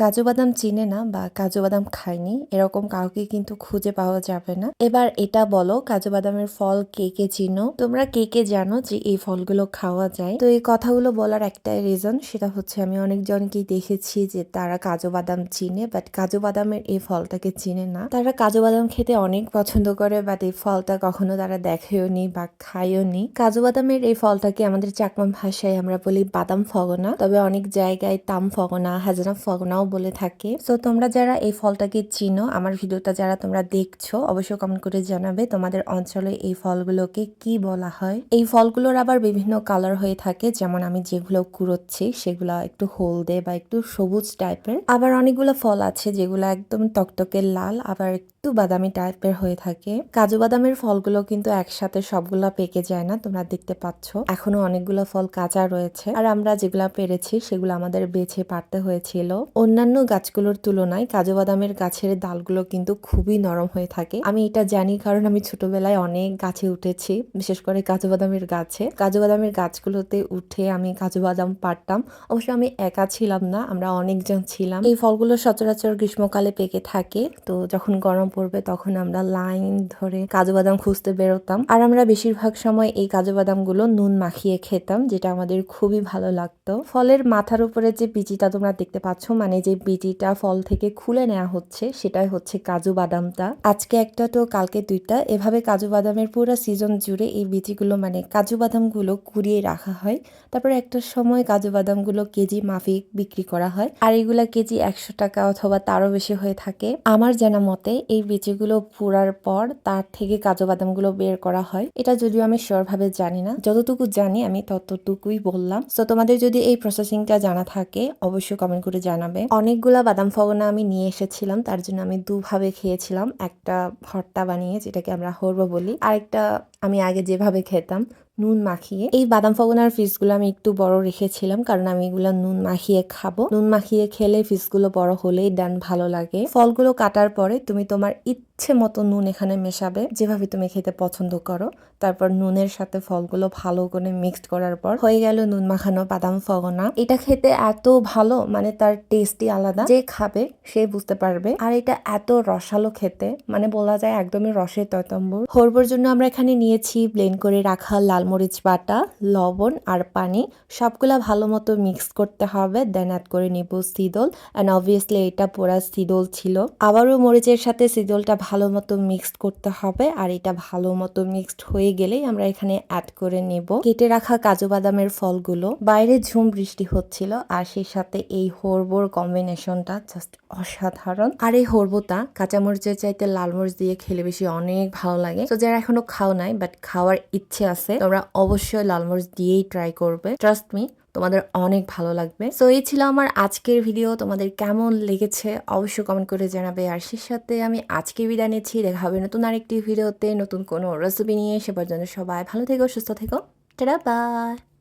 কাজু বাদাম চিনে না বা কাজু বাদাম খায়নি এরকম কাউকে কিন্তু খুঁজে পাওয়া যাবে না। এবার এটা বলো, কাজু বাদামের ফল কে কে চিনো? তোমরা কে কে জানো যে এই ফলগুলো খাওয়া যায়? তো এই কথাগুলো বলার একটাই রিজন সেটা হচ্ছে আমি অনেকজনকেই দেখেছি যে তারা কাজু বাদাম চিনে বাট কাজু বাদামের এই ফলটাকে চিনে না। তারা কাজু বাদাম খেতে অনেক পছন্দ করে বাট এই ফলটা কখনো তারা দেখেও নি বা খায়ও নি। কাজু বাদামের এই ফলটাকে আমাদের চাকমা ভাষায় আমরা বলি বাদাম ফগনা। তবে অনেক জায়গায় তাম ফগনা হাজানা ফগনাও বলে থাকে। সো তোমরা যারা এই ফলটাকে চিনো, আমার ভিডিওটা যারা তোমরা দেখছ, অবশ্যই কমেন্ট করে জানাবে তোমাদের অঞ্চলে এই ফলগুলোকে কি বলা হয়। এই ফলগুলোর আবার বিভিন্ন কালার হয়ে থাকে, যেমন আমি যেগুলো কুড়োচ্ছি, সেগুলো একটু হলদে বা একটু সবুজ টাইপের আবার অনেকগুলো ফল আছে যেগুলো একদম টকটকে লাল, আবার একটু বাদামি টাইপের হয়ে থাকে। কাজু বাদামের ফলগুলো কিন্তু একসাথে সবগুলো পেকে যায় না, তোমরা দেখতে পাচ্ছ। এখনও অনেকগুলো ফল কাঁচা রয়েছে। আর আমরা যেগুলা পেরেছি, সেগুলো আমাদের বেছে পারতে হয়েছিল। অন্যান্য গাছগুলোর তুলনায় কাজু বাদামের গাছের ডালগুলো কিন্তু খুবই নরম হয়ে থাকে। আমি এটা জানি কারণ আমি ছোটবেলায় অনেক গাছে উঠেছি, বিশেষ করে কাজু বাদামের গাছে। কাজু বাদামের গাছগুলোতে উঠে আমি কাজু বাদাম পারতাম অবশ্য আমি একা ছিলাম না, আমরা অনেকজন ছিলাম। এই ফলগুলো সচরাচর গ্রীষ্মকালে পেকে থাকে, তো যখন গরম পড়বে তখন আমরা লাইন ধরে কাজু বাদাম খুঁজতে বেরোতাম। আর আমরা বেশিরভাগ সময় এই কাজু বাদামগুলো নুন মাখিয়ে খেতাম, যেটা আমাদের খুবই ভালো লাগতো। ফলের মাথার উপরে যে বিচিটা তোমরা দেখতে পাচ্ছ মানে যে বিচিটা ফল থেকে খুলে নেওয়া হচ্ছে, সেটাই হচ্ছে কাজু বাদামটা। আজকে একটা তো কালকে দুইটা। এভাবে কাজু বাদামের পুরো সিজন জুড়ে এই বিচিগুলো মানে কাজু বাদামগুলো কুড়িয়ে রাখা হয়। তারপর একটা সময় কাজু বাদামগুলো কেজি মাফিক বিক্রি করা হয়। আর এগুলা কেজি একশো টাকা অথবা তারও বেশি হয়ে থাকে। আমার জানা মতে এই বিচিগুলো পুরার পর তার থেকে কাজু বাদামগুলো বের করা হয়। এটা যদিও আমি শিওর ভাবে জানি না। যতটুকু জানি, আমি ততটুকুই বললাম। তো তোমাদের যদি এই প্রসেসিংটা জানা থাকে, অবশ্যই কমেন্ট করে জানাবে। অনেকগুলা বাদাম ফগনা আমি নিয়ে এসেছিলাম, তার জন্য আমি দুভাবে খেয়েছিলাম। একটা ভর্তা বানিয়ে, যেটাকে আমরা হরব বলি। আরেকটা আমি আগে যেভাবে খেতাম, নুন মাখিয়ে। এই বাদাম ফগনার ফিসগুলো আমি একটু বড় রেখেছিলাম কারণ আমি এগুলো নুন মাখিয়ে খাব। নুন মাখিয়ে খেলে ফিসগুলো বড় হলেই ডান ভালো লাগে। ফলগুলো কাটার পরে তুমি তোমার ইচ্ছে মতো নুন এখানে মেশাবে, যেভাবে তুমি খেতে পছন্দ করো। তারপর নুনের সাথে ফলগুলো ভালো করে মিক্সড করার পর হয়ে গেল নুন মাখানো বাদাম ফগনা। এটা খেতে এত ভালো মানে তার টেস্টই আলাদা। যে খাবে, সে বুঝতে পারবে। আর এটা এত রসালো খেতে মানে বলা যায় একদমই রসের তয়তম্বর হরবর জন্য আমরা এখানে নিয়েছি ব্লেন্ড করে রাখা লাল মরিচ বাটা, লবণ আর পানি। সবগুলা ভালো মতো মিক্স করতে হবে দেন অ্যাড করে নিব সিদল। অ্যান্ড অবভিয়াসলি এটা পোড়া সিদল ছিল। আবারও মরিচের সাথে সিদলটা ভালো মতো মিক্সড করতে হবে। আর এটা ভালো মতো মিক্সড হয়ে গেলেই আমরা এখানে অ্যাড করে নেব। কেটে রাখা কাজু বাদামের ফলগুলো। বাইরে ঝুম বৃষ্টি হচ্ছিল, আর সেই সাথে এই হরবোর কম্বিনেশনটা জাস্ট অসাধারণ। আর এই হরবোটা কাঁচামরিচের চাইতে লাল মরিচ দিয়ে খেলে বেশি অনেক ভালো লাগে। তো যারা এখনও খাও নাই বাট খাওয়ার ইচ্ছে আছে, তোমরা অবশ্যই লালমরিচ দিয়েই ট্রাই করবে। ট্রাস্ট মি তোমাদের অনেক ভালো লাগবে। সো এই ছিল আমার আজকের ভিডিও তোমাদের কেমন লেগেছে অবশ্যই কমেন্ট করে জানাবে। আর সেই সাথে আমি আজকে বিদায় নিচ্ছি। দেখা হবে নতুন আরেকটি ভিডিওতে নতুন কোনো রেসিপি নিয়ে। সেবার জন্য সবাই ভালো থেকো, সুস্থ থেকো। Tata bye